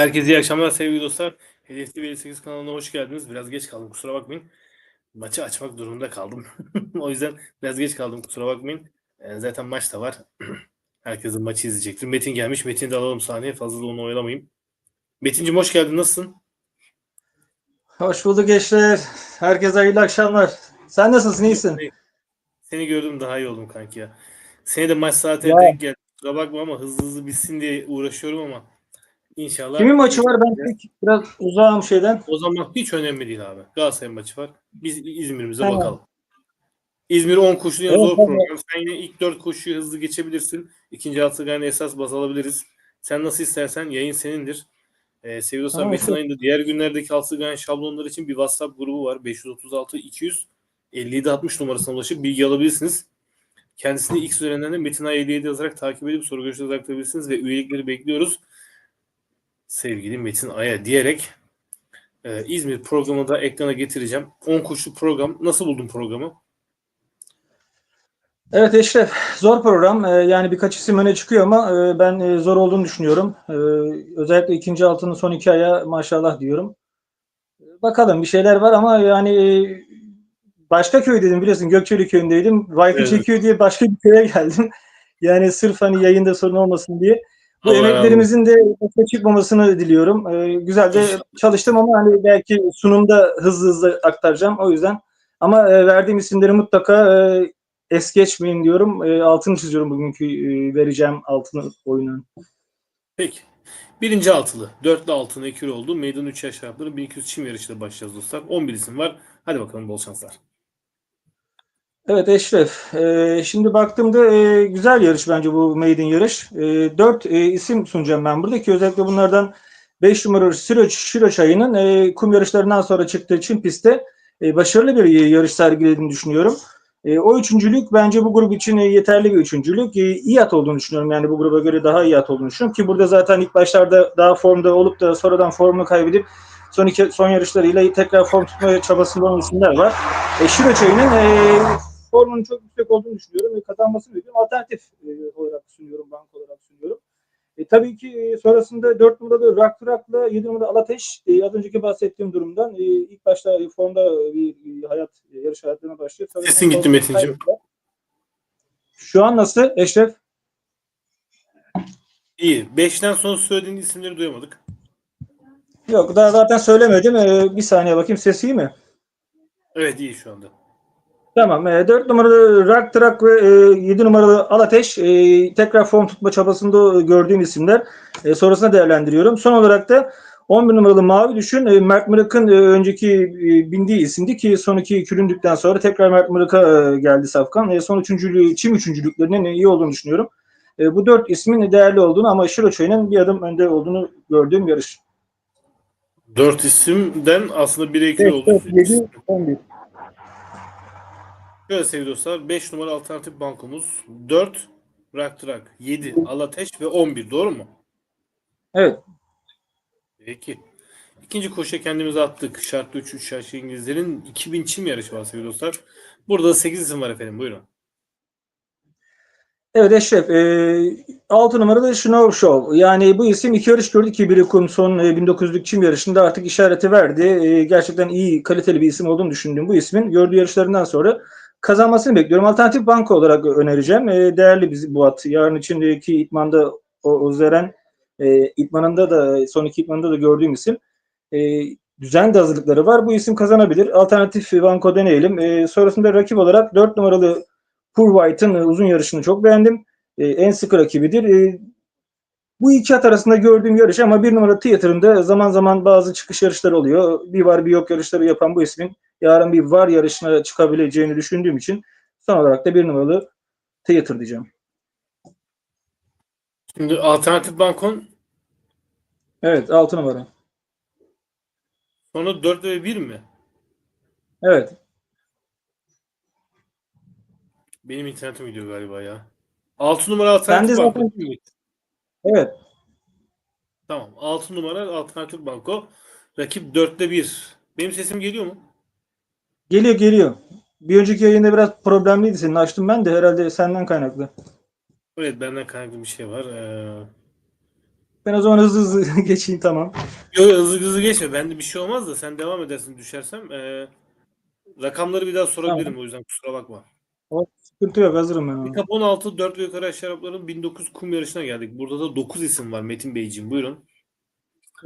Herkese iyi akşamlar sevgili dostlar. Hedef TV 58 kanalına hoş geldiniz. Biraz geç kaldım kusura bakmayın. Maçı açmak durumunda kaldım. o yüzden biraz geç kaldım kusura bakmayın. Ee, zaten maç da var. Herkesin maçı izleyecektir. Metin gelmiş. Metin'i de alalım sahneye. Fazla da onu oyalamayayım. Metin'cim hoş geldin. Nasılsın? Hoş bulduk gençler. Herkese hayırlı akşamlar. Sen nasılsın? İyisin? Seni gördüm daha iyi oldum kanki ya. Seni de maç saatine denk geldi. Kusura bakma ama hızlı hızlı bitsin diye uğraşıyorum ama inşallah. Kimin maçı var? Ben pek biraz uzağım şeyden. O zaman hiç önemli değil abi. Galatasaray maçı var. Biz İzmir'imize Tamam. bakalım. İzmir 10 koşulu yine Evet, zor program. Sen yine ilk 4 koşuyu hızlı geçebilirsin. İkinci altı gayet esas baz alabiliriz. Sen nasıl istersen yayın senindir. Ee, sevgili dostlar Tamam, Metin ayında diğer günlerdeki altı gayet şablonlar için bir WhatsApp grubu var. 536 200 57 60 numarasına ulaşıp bilgi alabilirsiniz. Kendisini X üzerinden de Metin Ay 57 yazarak takip edip soru görüşlerinizi aktarabilirsiniz ve üyelikleri bekliyoruz. Sevgili Metin Ay'a diyerek ee, İzmir programını da ekrana getireceğim. 10 koşu program. Nasıl buldun programı? Evet Eşref. Zor program. Ee, yani birkaç isim öne çıkıyor ama e, ben e, zor olduğunu düşünüyorum. Ee, özellikle ikinci altının son iki aya maşallah diyorum. Bakalım bir şeyler var ama yani e, başka köy dedim biliyorsun Gökçeli köyündeydim. Vaykı Evet. çekiyor diye başka bir köye geldim. Yani sırf hani yayında sorun olmasın diye. Bu Allah emeklerimizin de çıkmamasını diliyorum. Ee, güzel de çalıştım ama hani belki sunumda hızlı hızlı aktaracağım o yüzden. Ama e, verdiğim isimleri mutlaka e, es geçmeyin diyorum. E, altını çiziyorum bugünkü e, vereceğim altını oyunun. Peki. Birinci altılı. Dörtlü altını ekür oldu. Meydan 3 yaş şartları 1200 çim yarışıyla başlayacağız dostlar. 11 isim var. Hadi bakalım bol şanslar. Evet Eşref. e, şimdi baktığımda e, güzel yarış bence bu maiden yarış. E, dört e, isim sunacağım ben burada ki özellikle bunlardan 5 numaralı Şiro, Şiro Çayı'nın e, kum yarışlarından sonra çıktığı için pistte e, başarılı bir yarış sergilediğini düşünüyorum. E, o üçüncülük bence bu grup için e, yeterli bir üçüncülük. E, iyi at olduğunu düşünüyorum. Yani bu gruba göre daha iyi at olduğunu düşünüyorum. Ki burada zaten ilk başlarda daha formda olup da sonradan formunu kaybedip son iki son yarışlarıyla tekrar form tutma çabasında olan isimler var. E, Şiro Çayı'nın e, formunun çok yüksek olduğunu düşünüyorum ve kazanmasını bekliyorum. Alternatif e, olarak sunuyorum, bank olarak sunuyorum. E, tabii ki e, sonrasında 4 numaralı Rock Rock'la 7 numaralı Alateş e, az önceki bahsettiğim durumdan e, ilk başta e, formda bir e, hayat e, yarış hayatlarına başlıyor. Sonrasında Sesin gitti kaybediyor. Şu an nasıl Eşref? İyi. 5'ten sonra söylediğin isimleri duyamadık. Yok daha zaten söylemedim. E, bir saniye bakayım sesi iyi mi? Evet iyi şu anda. Tamam. E, 4 numaralı Rock Trak ve e, 7 numaralı Alateş e, tekrar form tutma çabasında gördüğüm isimler. E, sonrasında değerlendiriyorum. Son olarak da 11 numaralı Mavi Düşün e, Mert Mırık'ın e, önceki e, bindiği isimdi ki son iki küründükten sonra tekrar Mert Mırık'a e, geldi Safkan. E, son üçüncülüğü, çim üçüncülüklerinin iyi olduğunu düşünüyorum. E, bu dört ismin değerli olduğunu ama Şiroçoy'un bir adım önde olduğunu gördüğüm yarış. Dört isimden aslında 1'e 2 oldu. 7, 11. Evet sevgili dostlar 5 numara alternatif bankomuz 4 Raktrak 7 Alateş ve 11 doğru mu? Evet. Peki. İkinci koşuya kendimizi attık. Şartlı 3 3 yaşlı İngilizlerin 2000 çim yarışı var sevgili dostlar. Burada 8 isim var efendim buyurun. Evet Eşref. E, 6 numarada Snow Show. Yani bu isim iki yarış gördü ki biri kum son e, 1900'lük çim yarışında artık işareti verdi. E, gerçekten iyi kaliteli bir isim olduğunu düşündüğüm bu ismin gördüğü yarışlarından sonra kazanmasını bekliyorum. Alternatif banka olarak önereceğim. E, değerli bir bu at. Yarın içindeki itmanda o, o Zeren e, itmanında da son iki itmanında da gördüğüm isim. E, düzenli hazırlıkları var. Bu isim kazanabilir. Alternatif banko deneyelim. E, sonrasında rakip olarak 4 numaralı Poor White'ın e, uzun yarışını çok beğendim. E, en sıkı rakibidir. E, bu iki at arasında gördüğüm yarış ama bir numara Theater'ında zaman zaman bazı çıkış yarışları oluyor. Bir var bir yok yarışları yapan bu ismin yarın bir var yarışına çıkabileceğini düşündüğüm için son olarak da bir numaralı Theater diyeceğim. Şimdi alternatif bankon Evet 6 numara. sonra 4 ve 1 mi? Evet. Benim internetim gidiyor galiba ya. 6 numara alternatif Sen de banko. zaten-? Evet. Tamam. 6 numara alternatif banko. Rakip 4'te 1. Benim sesim geliyor mu? Geliyor geliyor. Bir önceki yayında biraz problemliydi senin. Açtım ben de herhalde senden kaynaklı. Evet benden kaynaklı bir şey var. Ee, Ben o zaman hızlı hızlı geçeyim tamam. Yok hızlı hızlı geçme. Bende bir şey olmaz da sen devam edersin düşersem. Ee, rakamları bir daha sorabilirim o yüzden kusura bakma. O sıkıntı yok hazırım ben. Pikap 16 4 ve yukarı şarapların 1900 kum yarışına geldik. Burada da 9 isim var Metin Beyciğim. Buyurun.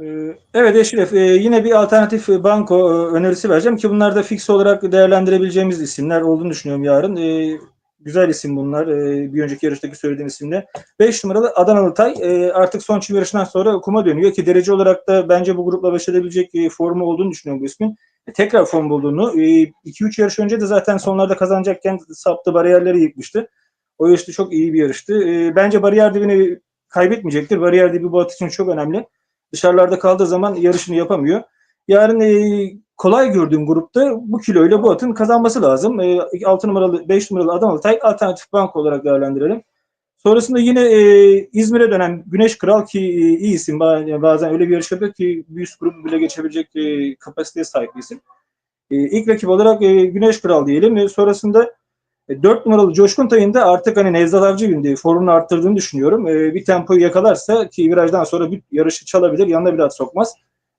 Ee, Evet Eşref, e, yine bir alternatif banko e, önerisi vereceğim ki bunlar da fix olarak değerlendirebileceğimiz isimler olduğunu düşünüyorum yarın. E, Güzel isim bunlar. e, Bir önceki yarıştaki söylediğim isimle. 5 numaralı Adanalı Tay e, artık son çift yarışından sonra kuma dönüyor ki derece olarak da bence bu grupla baş edebilecek e, formu olduğunu düşünüyorum bu ismin. E, Tekrar form bulduğunu. 2-3 yarış önce de zaten sonlarda kazanacakken saptı bariyerleri yıkmıştı. O yarışta çok iyi bir yarıştı. E, Bence bariyer dibini kaybetmeyecektir. Bariyer dibi bu at için çok önemli dışarılarda kaldığı zaman yarışını yapamıyor. Yarın e, kolay gördüğüm grupta bu kiloyla bu atın kazanması lazım. E, 6 numaralı 5 numaralı Adanalı Tay alternatif bank olarak değerlendirelim. Sonrasında yine e, İzmir'e dönen Güneş Kral ki e, iyi isim. Ba- Bazen öyle bir yarış yapıyor ki bir üst grubu bile geçebilecek e, kapasiteye sahip bir isim. E, ilk rakip olarak e, Güneş Kral diyelim. E, sonrasında 4 numaralı Coşkun Tay'ın da artık hani Nevzat Avcı günde formunu arttırdığını düşünüyorum. E, bir tempoyu yakalarsa ki virajdan sonra bir yarışı çalabilir. Yanına bir at sokmaz.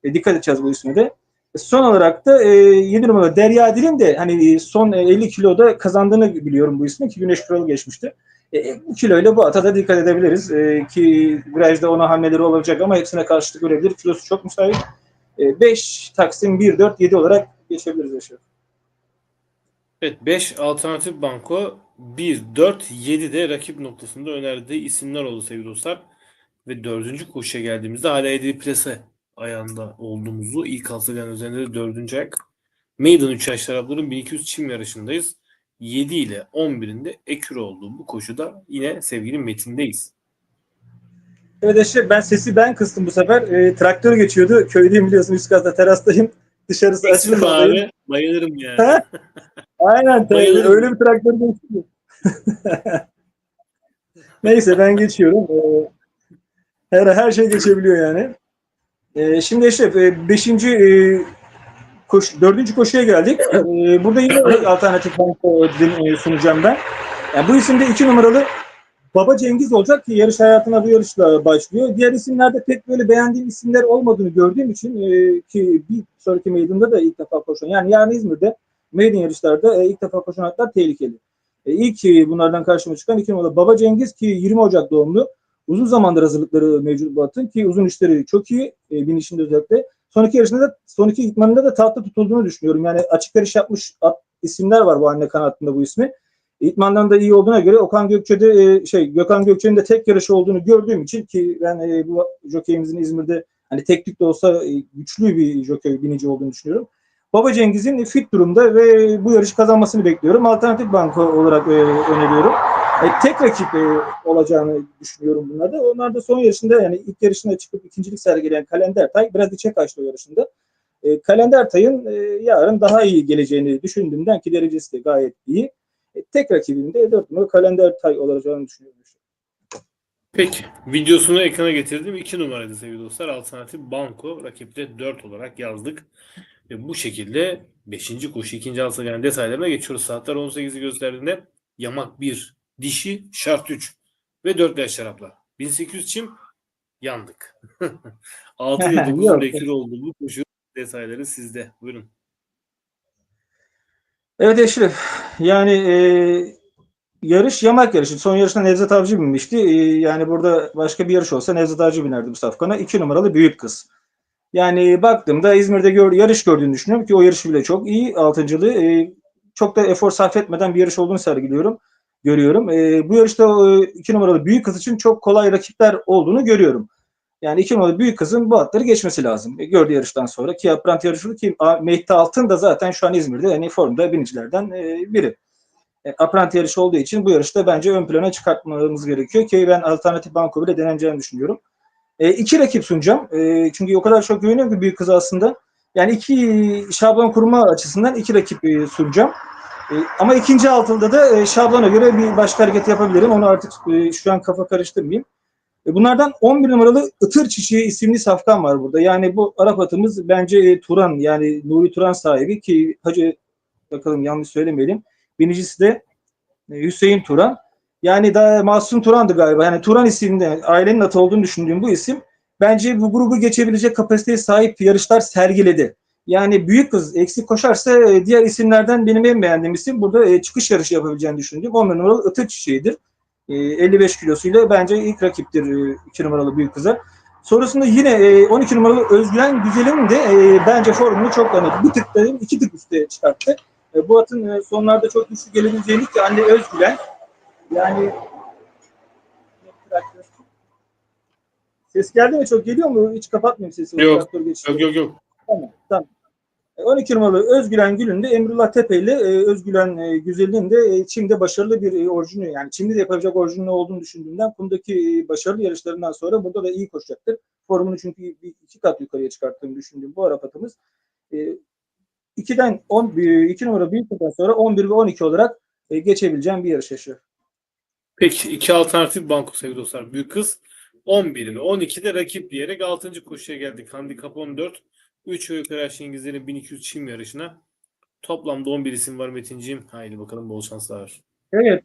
E, dikkat edeceğiz bu isme de. E, Son olarak da e, 7 numaralı Derya Dil'in de hani e, son e, 50 kiloda kazandığını biliyorum bu ismi ki Güneş Kralı geçmişti. E, e, bu kiloyla bu ata da dikkat edebiliriz. E, ki virajda ona hamleleri olacak ama hepsine karşılık görebilir. Kilosu çok müsait. 5 Taksim 1 4 7 olarak geçebiliriz aşağı. Evet 5 alternatif banko 1, 4, 7 de rakip noktasında önerdiği isimler oldu sevgili dostlar. Ve dördüncü koşuya geldiğimizde hala Edil Plase ayağında olduğumuzu ilk hazırlayan üzerinde de dördüncü ayak. Maiden 3 yaş tarafların 1200 çim yarışındayız. 7 ile 11'inde ekür olduğu bu koşuda yine sevgili Metin'deyiz. Evet Eşref ben sesi ben kıstım bu sefer. E, traktör geçiyordu. Köydeyim biliyorsun üst katta terastayım. Dışarısı abi. Bayılırım ya. Aynen. Bayılırım. Öyle bir traktör geçiyor. Neyse ben geçiyorum. Ee, Her, her şey geçebiliyor yani. Ee, şimdi Eşref 5. koş, 4. koşuya geldik. Ee, burada yine alternatif banko din- e, sunacağım ben. Yani bu isimde 2 numaralı Baba Cengiz olacak ki yarış hayatına bu yarışla başlıyor. Diğer isimlerde pek böyle beğendiğim isimler olmadığını gördüğüm için e, ki bir sonraki meydanda da ilk defa koşan yani yarın İzmir'de maiden yarışlarda e, ilk defa koşan atlar tehlikeli. E, ilk e, bunlardan karşıma çıkan iki numaralı Baba Cengiz ki 20 Ocak doğumlu. Uzun zamandır hazırlıkları mevcut bu atın ki uzun işleri çok iyi e, binişinde özellikle. Son iki yarışında da son gitmanında da tatlı tutulduğunu düşünüyorum. Yani açık yarış yapmış at, isimler var bu anne kanatında bu ismi. İtmandan da iyi olduğuna göre Okan Gökçe'de e, şey Gökhan Gökçe'nin de tek yarışı olduğunu gördüğüm için ki ben e, bu jokeyimizin İzmir'de hani teknik de olsa e, güçlü bir jokey binici olduğunu düşünüyorum. Baba Cengiz'in fit durumda ve bu yarışı kazanmasını bekliyorum. Alternatif banko olarak e, öneriyorum. E, tek rakip e, olacağını düşünüyorum bunlarda. Onlar da son yarışında yani ilk yarışına çıkıp ikincilik sergileyen Kalender Tay biraz içe kaçtı o yarışında. E, Kalender Tay'ın e, yarın daha iyi geleceğini düşündüğümden ki derecesi de gayet iyi. E, tek rakibinde 4 numara Kalender Tay olacağını düşünüyorum. Peki. Videosunu ekrana getirdim. 2 numaraydı sevgili dostlar. Alternatif Banko. Rakipte 4 olarak yazdık. Ve bu şekilde 5. koşu 2. alsa gelen detaylarına geçiyoruz. Saatler 18'i gösterdiğinde yamak 1, dişi şart 3 ve 4 yaş şaraplar. 1800 çim yandık. 6 ile 9 Yok. rekür oldu bu koşu detayları sizde. Buyurun. Evet Eşref. Yani e, yarış yamak yarışı. Son yarışta Nevzat Avcı binmişti. E, yani burada başka bir yarış olsa Nevzat Avcı binerdi bu safkana. 2 numaralı büyük kız. Yani baktığımda İzmir'de gör, yarış gördüğünü düşünüyorum ki o yarış bile çok iyi. Altıncılığı. E, çok da efor sarf etmeden bir yarış olduğunu sergiliyorum. Görüyorum. E, bu yarışta 2 numaralı büyük kız için çok kolay rakipler olduğunu görüyorum. Yani iki numaralı büyük kızın bu atları geçmesi lazım. E, gördüğü yarıştan sonra ki Aprant yarışı ki Mehdi Altın da zaten şu an İzmir'de yani formda binicilerden e, biri. E, Aprant yarışı olduğu için bu yarışta bence ön plana çıkartmamız gerekiyor ki ben alternatif banko bile deneneceğini düşünüyorum. E, iki rakip sunacağım. E, çünkü o kadar çok güveniyorum ki büyük kız aslında. Yani iki şablon kurma açısından iki rakip e, sunacağım. E, ama ikinci altında da e, şablona göre bir başka hareket yapabilirim. Onu artık e, şu an kafa karıştırmayayım. E, Bunlardan 11 numaralı Itır Çiçeği isimli safkan var burada. Yani bu Arap atımız bence e, Turan yani Nuri Turan sahibi ki hacı bakalım yanlış söylemeyelim. Binicisi de e, Hüseyin Turan. Yani daha Masum Turan'dı galiba. Yani Turan isimli ailenin atı olduğunu düşündüğüm bu isim bence bu grubu geçebilecek kapasiteye sahip yarışlar sergiledi. Yani büyük kız eksik koşarsa e, diğer isimlerden benim en beğendiğim isim burada e, çıkış yarışı yapabileceğini düşündüğüm 10 numaralı Itı Çiçeği'dir. E, 55 kilosuyla bence ilk rakiptir 2 numaralı büyük kıza. Sonrasında yine e, 12 numaralı Özgülen Güzel'in de e, bence formunu çok hani bir tık da iki tık üstte çıkarttı. E, bu atın e, sonlarda çok güçlü gelebileceğini ki anne Özgülen yani Ses geldi mi? Çok geliyor mu? Hiç kapatmayayım sesini. Yok. Yok yok yok. Tamam. tamam. E, 12 numaralı Özgülen Gül'ün de Emrullah Tepe ile e, Özgülen e, Güzel'in de e, Çim'de başarılı bir e, yani Çim'de de yapabilecek orijini olduğunu düşündüğümden kumdaki e, başarılı yarışlarından sonra burada da iyi koşacaktır. Formunu çünkü bir, iki kat yukarıya çıkarttığını düşündüğüm bu Arap atımız. E, 2'den 10, 2 numara büyük kupadan sonra 11 ve 12 olarak e, geçebileceğim bir yarış yaşı. Peki iki alternatif banko sevgili dostlar. Büyük kız 11 ve 12'de rakip diyerek 6. koşuya geldik. Handikap 14. 3 ve yukarı aşağı İngilizlerin 1200 çim yarışına. Toplamda 11 isim var Metinciğim. Haydi bakalım bol şanslar. Evet.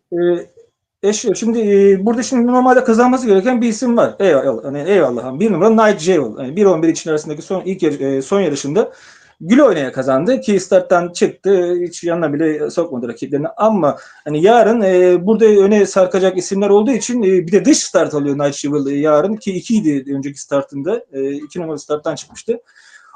E, eşya. Şimdi e, burada şimdi normalde kazanması gereken bir isim var. Eyvallah. Hani eyvallah. Bir numara Night Javel. Yani 1-11 için arasındaki son ilk e, son yarışında Gül oynaya kazandı ki starttan çıktı. Hiç yanına bile sokmadı rakiplerini. Ama hani yarın e, burada öne sarkacak isimler olduğu için e, bir de dış start alıyor Night Javel e, yarın ki 2 idi önceki startında. 2 numaralı starttan çıkmıştı.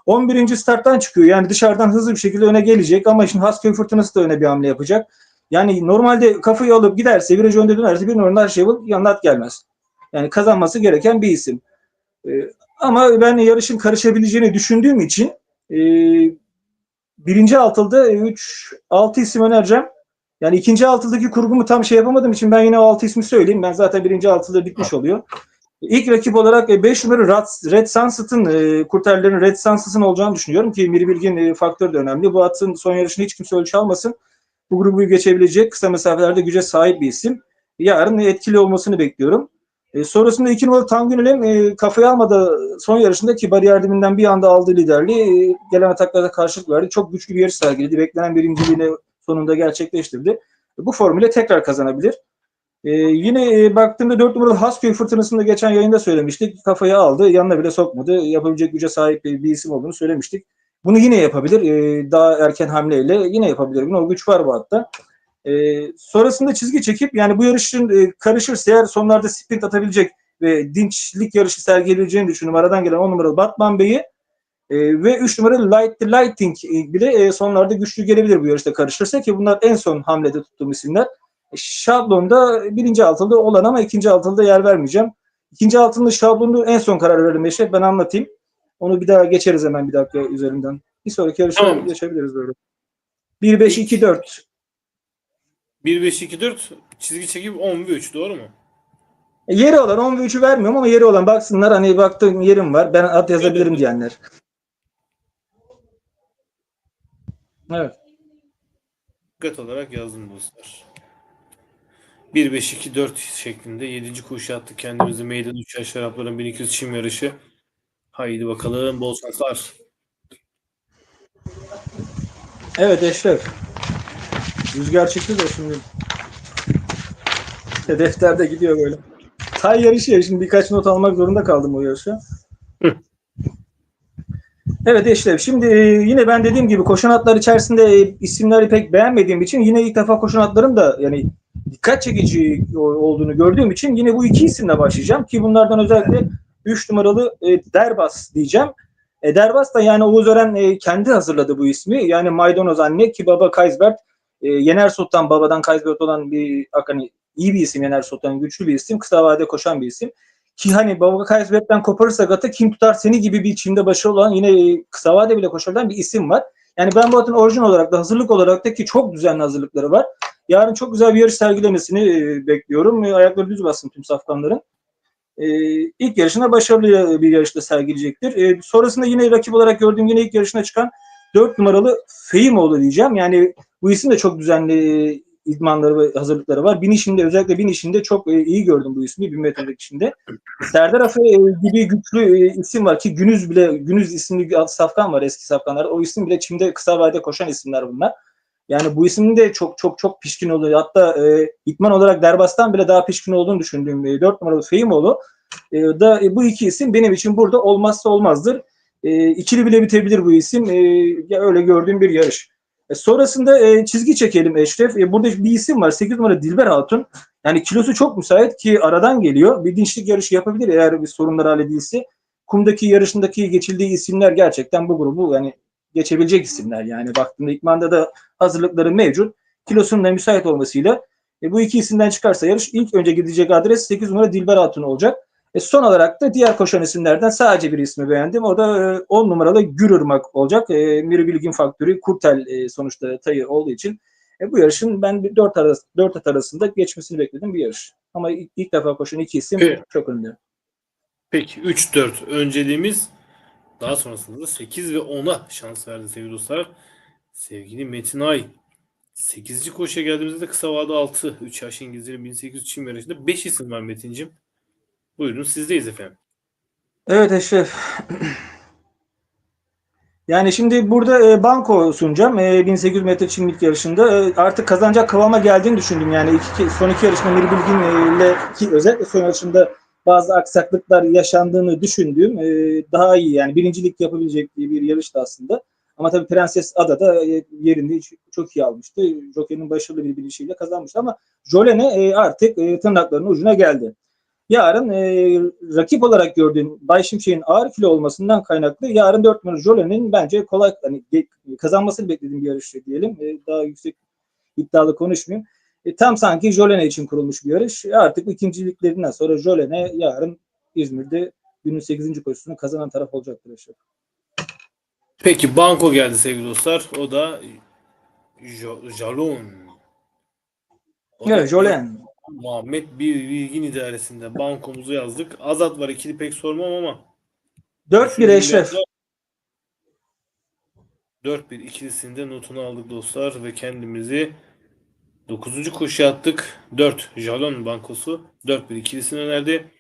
11. starttan çıkıyor. Yani dışarıdan hızlı bir şekilde öne gelecek ama şimdi Hasköy Fırtınası da öne bir hamle yapacak. Yani normalde kafayı alıp giderse, viraj önde dönerse bir numaralı Arşevil yanına at gelmez. Yani kazanması gereken bir isim. Ee, ama ben yarışın karışabileceğini düşündüğüm için e, birinci altılda 3 6 isim önereceğim. Yani ikinci altıldaki kurgumu tam şey yapamadığım için ben yine o altı ismi söyleyeyim. Ben zaten birinci altılda bitmiş oluyor. İlk rakip olarak 5 numara Red, Sunset'ın e, kurtarların Red Sunset'ın olacağını düşünüyorum ki Miri Bilgin e, faktörü de önemli. Bu atın son yarışını hiç kimse ölçü almasın. Bu grubu geçebilecek kısa mesafelerde güce sahip bir isim. Yarın etkili olmasını bekliyorum. E, sonrasında 2 numaralı Tangünel'in e, kafaya almadı son yarışında ki bariyer dibinde bir anda aldığı liderliği e, gelen ataklarda karşılık verdi. Çok güçlü bir yarış sergiledi. Beklenen birinciliğini sonunda gerçekleştirdi. E, bu formüle tekrar kazanabilir. Ee, yine e, baktığımda 4 numaralı Hasköy fırtınasında geçen yayında söylemiştik. Kafayı aldı, yanına bile sokmadı. Yapabilecek güce sahip bir, bir isim olduğunu söylemiştik. Bunu yine yapabilir. Ee, daha erken hamleyle yine yapabilir. Bunu o güç var bu hatta. Ee, sonrasında çizgi çekip yani bu yarışın e, karışırsa eğer sonlarda sprint atabilecek ve dinçlik yarışı sergileyeceğini düşünüyorum. Aradan gelen 10 numaralı Batman Bey'i e, ve 3 numaralı Light the Lighting e, bile e, sonlarda güçlü gelebilir bu yarışta karışırsa ki bunlar en son hamlede tuttuğum isimler. Şablonda birinci altında olan ama ikinci altında yer vermeyeceğim. İkinci altında şablonda en son karar verdim Eşref. Ben anlatayım. Onu bir daha geçeriz hemen bir dakika üzerinden. Bir sonraki yarışa Tamam. geçebiliriz böyle. 1 5 2 4. 1 5 2 4 çizgi çekip 10 ve 3 doğru mu? Yeri olan 10 ve 3'ü vermiyorum ama yeri olan baksınlar hani baktığım yerim var. Ben at yazabilirim diyenler. Evet. Dikkat olarak yazdım dostlar. 1 5 2 4 şeklinde 7. koşu attık kendimizi meydan 3 yaş şarapların 1200 çim yarışı. Haydi bakalım bol şanslar. Evet Eşref. Rüzgar çıktı da şimdi. Defterde gidiyor böyle. Tay yarışı ya şimdi birkaç not almak zorunda kaldım o yarışa. Hı. Evet Eşref. Şimdi e, yine ben dediğim gibi koşan atlar içerisinde e, isimleri pek beğenmediğim için yine ilk defa koşan atların da yani dikkat çekici olduğunu gördüğüm için yine bu iki isimle başlayacağım ki bunlardan özellikle 3 numaralı e, Derbas diyeceğim. E, Derbas da yani Oğuz Ören e, kendi hazırladı bu ismi. Yani maydanoz anne ki baba Kaysbert e, Yener Sultan babadan Kaysbert olan bir hani iyi bir isim Yener Sultan güçlü bir isim. Kısa vadede koşan bir isim. Ki hani baba Kaysbert'ten koparırsa Gat'a kim tutar seni gibi bir Çin'de başarılı olan yine e, kısa vade bile koşabilen bir isim var. Yani ben bu atın orijin olarak da hazırlık olarak da ki çok düzenli hazırlıkları var. Yarın çok güzel bir yarış sergilemesini e, bekliyorum. E, ayakları düz bassın tüm safkanların. E, ilk yarışında başarılı bir yarışta sergileyecektir. E, sonrasında yine rakip olarak gördüğüm yine ilk yarışına çıkan 4 numaralı Fehimoğlu diyeceğim. Yani bu isim de çok düzenli e, idmanları ve hazırlıkları var. Bin işinde özellikle bin işinde çok e, iyi gördüm bu ismi bin metrelik işinde. Serdar Afe e, gibi güçlü isim var ki Günüz bile Günüz isimli safkan var eski safkanlar. O isim bile Çim'de kısa vadede koşan isimler bunlar. Yani bu ismin de çok çok çok pişkin oluyor. Hatta e, itman olarak Derbas'tan bile daha pişkin olduğunu düşündüğüm e, 4 numaralı Fehimoğlu e, da e, bu iki isim benim için burada olmazsa olmazdır. E, ikili bile bitebilir bu isim. E, ya öyle gördüğüm bir yarış. E, sonrasında e, çizgi çekelim Eşref. E, burada bir isim var. 8 numara Dilber Hatun. Yani kilosu çok müsait ki aradan geliyor. Bir dinçlik yarışı yapabilir eğer bir sorunlar halledilse. Kumdaki yarışındaki geçildiği isimler gerçekten bu grubu yani geçebilecek isimler. Yani baktığında İkman'da da hazırlıkları mevcut. Kilosunun da müsait olmasıyla e, bu iki isimden çıkarsa yarış ilk önce gidecek adres 8 numara Dilber Hatun olacak. E, son olarak da diğer koşan isimlerden sadece bir ismi beğendim. O da e, 10 numaralı Gürürmak olacak. E, Miri Bilgin Faktörü Kurtel e, sonuçta tayı olduğu için e, bu yarışın ben bir 4, arası, 4 at arasında geçmesini bekledim bir yarış. Ama ilk, ilk defa koşan iki isim Evet. çok önde. Peki 3-4 önceliğimiz daha sonrasında da 8 ve 10'a şans verdi sevgili dostlar. Sevgili Metin Ay 8. koşuya geldiğimizde de kısa vade 6. 3 yaş İngilizlerin 1800 çim yarışında 5 isim var Metin'cim. Buyurun sizdeyiz efendim. Evet Eşref. Yani şimdi burada e, banko sunacağım. E, 1800 metre çimlik yarışında e, artık kazanacak kıvama geldiğini düşündüm. Yani iki, son iki yarışma Miri Bilgin e, ile ki özellikle son yarışında bazı aksaklıklar yaşandığını düşündüğüm e, daha iyi yani birincilik yapabilecek bir yarıştı aslında. Ama tabii Prenses Ada da e, yerini çok iyi almıştı. Joker'in başarılı bir bilinçiyle kazanmıştı ama Jolene e, artık tırnaklarının ucuna geldi. Yarın e, rakip olarak gördüğün Bay Şimşek'in ağır kilo olmasından kaynaklı yarın 4 numara Jolen'in bence kolay hani kazanmasını beklediğim bir yarış diyelim. E, daha yüksek iddialı konuşmayayım. E, tam sanki Jolene için kurulmuş bir yarış. E, artık ikinciliklerinden sonra Jolene yarın İzmir'de günün 8. koşusunu kazanan taraf olacaktır. Eşref. Peki banko geldi sevgili dostlar. O da Jo- Jalon. O da Evet Jolen. Muhammed bir bilgin idaresinde bankomuzu yazdık. Azat var ikili pek sormam ama 4-1 Eşref. 4-1 ikilisinde notunu aldık dostlar ve kendimizi 9. koşuya attık. 4 Jalon bankosu 4-1 ikilisini önerdi.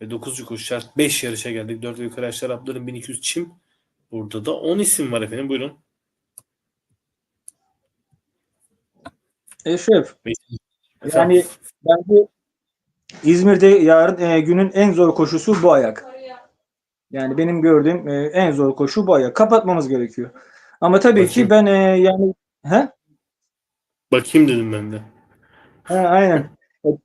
Ve 9. koşu şart 5 yarışa geldik. 4 ve yukarı yaşlar atların 1200 çim. Burada da 10 isim var efendim. Buyurun. Eşref. Efendim? Yani bence İzmir'de yarın e, günün en zor koşusu bu ayak. Yani benim gördüğüm e, en zor koşu bu ayak. Kapatmamız gerekiyor. Ama tabii Bakayım. ki ben e, yani he? Bakayım dedim ben de. Ha, aynen.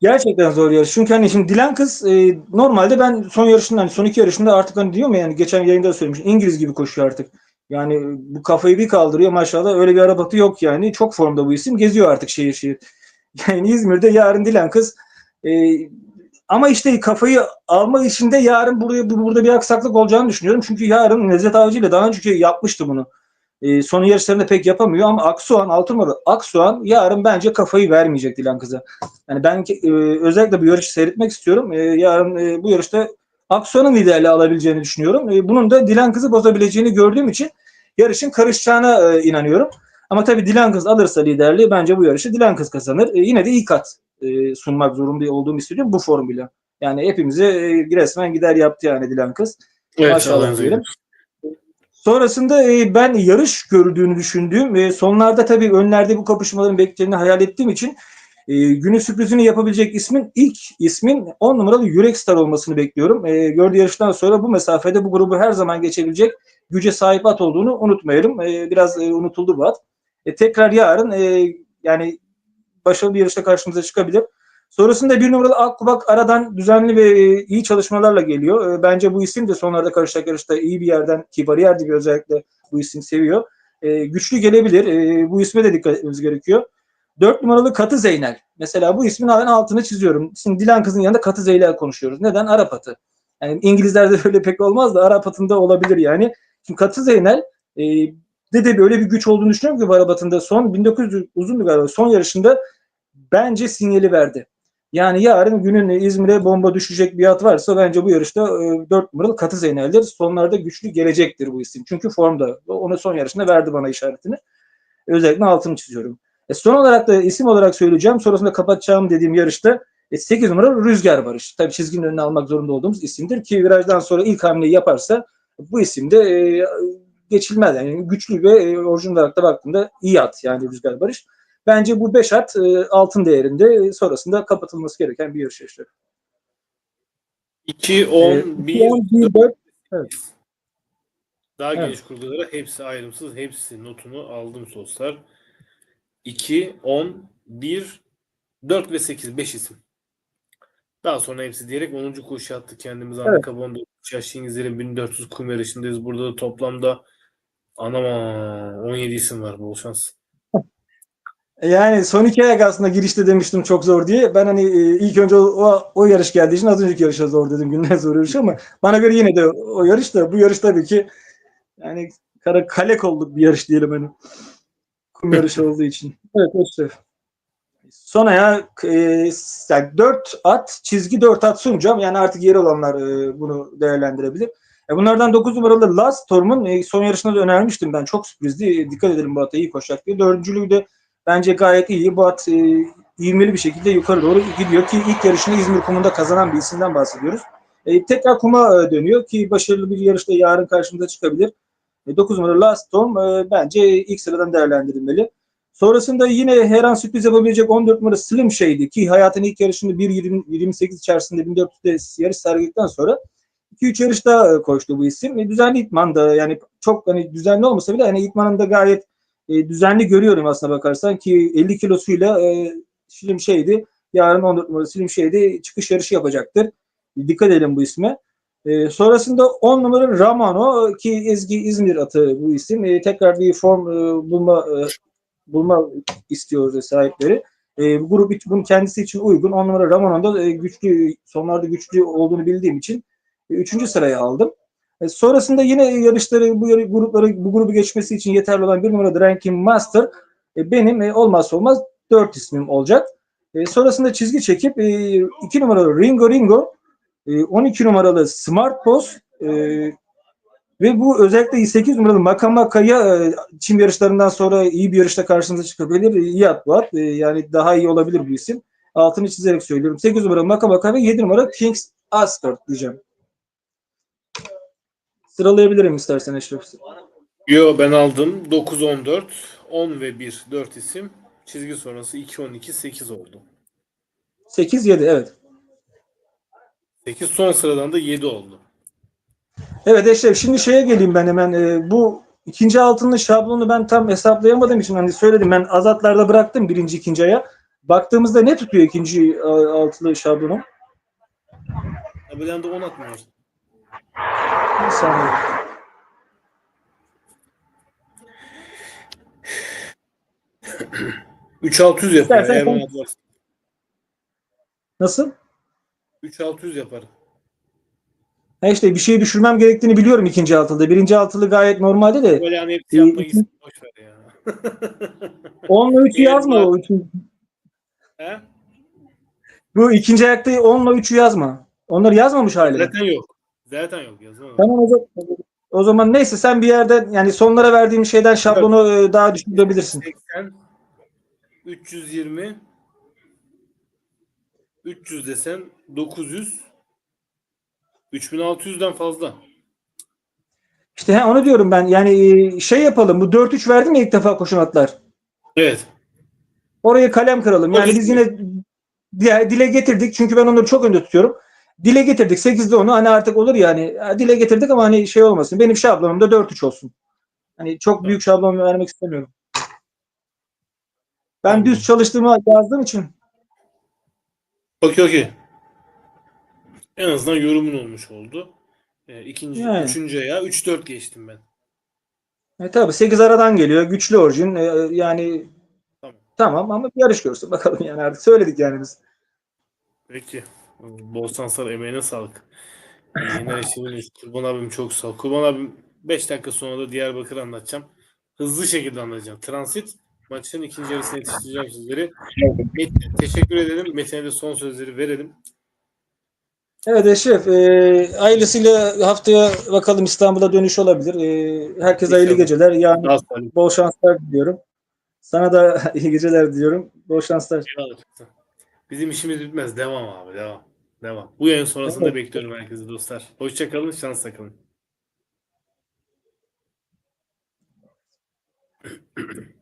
Gerçekten zor yarış. Çünkü hani şimdi Dilan kız e, normalde ben son yarışında hani son iki yarışında artık hani diyorum ya yani geçen yayında da söylemiştim. İngiliz gibi koşuyor artık. Yani e, bu kafayı bir kaldırıyor maşallah. Öyle bir arabatı yok yani. Çok formda bu isim. Geziyor artık şehir şehir. Yani İzmir'de yarın Dilan kız e, ama işte kafayı alma işinde yarın buraya burada bir aksaklık olacağını düşünüyorum. Çünkü yarın Nezdet Avcı ile daha önceki yapmıştı bunu. E, son yarışlarında pek yapamıyor ama Aksoğan, altın numara Aksoğan yarın bence kafayı vermeyecek Dilan kıza. Yani ben e, özellikle bu yarışı seyretmek istiyorum. E, yarın e, bu yarışta Aksoğan'ın liderliği alabileceğini düşünüyorum. E, bunun da Dilan kızı bozabileceğini gördüğüm için yarışın karışacağına e, inanıyorum. Ama tabii Dilan kız alırsa liderliği bence bu yarışı Dilan kız kazanır. E, yine de ilk at e, sunmak zorunda olduğumu hissediyorum bu formuyla. Yani hepimize e, resmen gider yaptı yani Dilan kız. Evet, Maşallah diyelim. Sonrasında e, ben yarış gördüğünü düşündüğüm ve sonlarda tabii önlerde bu kapışmaların beklediğini hayal ettiğim için e, günün sürprizini yapabilecek ismin ilk ismin 10 numaralı Yürek Star olmasını bekliyorum. E, gördüğü yarıştan sonra bu mesafede bu grubu her zaman geçebilecek güce sahip at olduğunu unutmayalım. E, biraz e, unutuldu bu at. E, tekrar yarın e, yani başarılı bir yarışta karşımıza çıkabilir. Sonrasında bir numaralı Akkubak aradan düzenli ve e, iyi çalışmalarla geliyor. E, bence bu isim de sonlarda karışacak yarışta iyi bir yerden ki bariyer gibi özellikle bu isim seviyor. E, güçlü gelebilir. E, bu isme de dikkat etmemiz gerekiyor. Dört numaralı Katı Zeynel. Mesela bu ismin altını çiziyorum. Şimdi Dilan kızın yanında Katı Zeynel konuşuyoruz. Neden? Arap atı. Yani İngilizlerde öyle pek olmaz da Arap atında olabilir yani. Şimdi Katı Zeynel e, de de böyle bir güç olduğunu düşünüyorum ki bu Arap atında son 1900 uzun galiba son yarışında bence sinyali verdi. Yani yarın günün İzmir'e bomba düşecek bir at varsa bence bu yarışta e, 4 numaralı Katı Zeynel'dir. Sonlarda güçlü gelecektir bu isim. Çünkü formda. Onu son yarışında verdi bana işaretini. Özellikle altını çiziyorum. E, son olarak da isim olarak söyleyeceğim. Sonrasında kapatacağım dediğim yarışta e, 8 numara Rüzgar Barış. Tabii çizginin önüne almak zorunda olduğumuz isimdir ki virajdan sonra ilk hamleyi yaparsa bu isim de e, geçilmez. Yani güçlü ve e, orijinal olarak da baktığımda iyi at yani Rüzgar Barış. Bence bu 5 at e, altın değerinde e, sonrasında kapatılması gereken bir yarış yarışı. 2, 10, Ee, 1, 10, 1, 4. Evet. Daha Evet. geniş kurgulara hepsi ayrımsız. Hepsi notunu aldım dostlar. 2, 10, 1, 4 ve 8. 5 isim. Daha sonra hepsi diyerek 10. koşu attık kendimiz. Evet. Amerika Bonda İngilizlerin 1400 kum yarışındayız. Burada da toplamda anama 17 isim var. Bol şans. Yani son iki ayak aslında girişte demiştim çok zor diye. Ben hani e, ilk önce o, o, yarış geldiği için az önceki yarışa zor dedim. Günler zor yarış ama bana göre yine de o yarış da bu yarış tabii ki yani kara kalek olduk bir yarış diyelim hani. Kum yarışı olduğu için. Evet işte. Son ayağa e, yani 4 at, çizgi 4 at sunacağım. Yani artık yeri olanlar e, bunu değerlendirebilir. E, bunlardan 9 numaralı Last Storm'un e, son yarışında da önermiştim ben. Çok sürprizdi. E, dikkat edelim bu ata iyi koşacak diye. Dördüncülüğü de bence gayet iyi. Bu at e, bir şekilde yukarı doğru gidiyor ki ilk yarışını İzmir kumunda kazanan bir isimden bahsediyoruz. E, tekrar kuma e, dönüyor ki başarılı bir yarışta yarın karşımıza çıkabilir. E, 9 numaralı Last Storm e, bence ilk sıradan değerlendirilmeli. Sonrasında yine her an sürpriz yapabilecek 14 numara Slim Şey'di ki hayatın ilk yarışında 1.28 içerisinde 1400'de yarış sergiledikten sonra 2-3 yarışta e, koştu bu isim. E, düzenli itman da yani çok hani düzenli olmasa bile hani itmanın da gayet e, düzenli görüyorum aslına bakarsan ki 50 kilosuyla e, Slim Şey'di. Yarın 14 numara Slim Şey'di çıkış yarışı yapacaktır. E, dikkat edelim bu isme. E, sonrasında 10 numara Ramano ki Ezgi İzmir atı bu isim. E, tekrar bir form e, bulma e, bulma istiyoruz sahipleri. E, bu grup bunun kendisi için uygun. 10 numara Ramano'nun da e, güçlü sonlarda güçlü olduğunu bildiğim için üçüncü sıraya aldım. E, sonrasında yine yarışları bu grupları bu grubu geçmesi için yeterli olan bir numara Dranking Master e, benim e, olmazsa olmaz dört ismim olacak. E, sonrasında çizgi çekip e, iki numaralı Ringo Ringo, e, 12 numaralı Smart Boss e, ve bu özellikle 8 numaralı Makamaka'ya e, çim yarışlarından sonra iyi bir yarışta karşınıza çıkabilir. İyi at bu at. E, yani daha iyi olabilir bu isim. Altını çizerek söylüyorum. 8 numara Makamaka ve 7 numara Kings Asgard diyeceğim. Sıralayabilirim istersen Eşref. Yo ben aldım. 9, 14, 10 ve 1. 4 isim. Çizgi sonrası 2, 12, 8 oldu. 8 7 evet. 8 son sıradan da 7 oldu. Evet Eşref şimdi şeye geleyim ben hemen. E, bu ikinci altının şablonu ben tam hesaplayamadığım için hani söyledim ben azatlarda bıraktım birinci ikinci aya. Baktığımızda ne tutuyor ikinci e, altılı şablonu? Tabelanda 10 atmıyor. Bir saniye. Üç 600 yapar. İstersen Eğer sen- 10 atmaz. Nasıl? 3 600 yapar. Ha işte bir şey düşürmem gerektiğini biliyorum ikinci altılı. Birinci altılı gayet normalde de. Böyle hani hepsi yapma iki- gitsin. Boş ver ya. 10'la 3'ü Evet, yazma var. o üçün. He? Bu ikinci ayakta 10'la 3'ü yazma. Onları yazmamış hali. Zaten yok. Zaten yok. Yazmam. Tamam o zaman, o zaman neyse sen bir yerde yani sonlara verdiğim şeyden şablonu e, daha düşürebilirsin. 80 320 300 desen 900 3600'den fazla. İşte he, onu diyorum ben. Yani e, şey yapalım. Bu 4-3 verdim ya ilk defa koşun atlar. Evet. Oraya kalem kıralım. Yani biz yine di- dile getirdik. Çünkü ben onları çok önde tutuyorum. Dile getirdik. 8'de onu hani artık olur yani. Dile getirdik ama hani şey olmasın. Benim şablonum da 4-3 olsun. Hani çok büyük şablon vermek istemiyorum. Ben düz çalıştığımı yazdığım için. Okey okey. En azından yorumun olmuş oldu. Ee, ikinci, Yani. üçüncü ya 3-4 geçtim ben. E, tabii 8 aradan geliyor. Güçlü orijin. E, yani Tamam. tamam ama bir yarış görsün bakalım yani artık söyledik yani biz. Peki. Bol şanslar emeğine sağlık. Yine işiniz. Kurban abim çok sağ ol. Kurban abim 5 dakika sonra da Diyarbakır anlatacağım. Hızlı şekilde anlatacağım. Transit maçın ikinci yarısına yetiştireceğim sizleri. Metin, teşekkür ederim. Metin'e de son sözleri verelim. Evet Eşref, e, hayırlısıyla haftaya bakalım İstanbul'a dönüş olabilir. E, herkese hayırlı geceler. Yani bol şanslar diliyorum. Sana da iyi geceler diliyorum. Bol şanslar. Bizim işimiz bitmez. Devam abi. Devam. Devam. Bu yayın sonrasında evet. bekliyorum herkesi dostlar. Hoşçakalın, şansla kalın.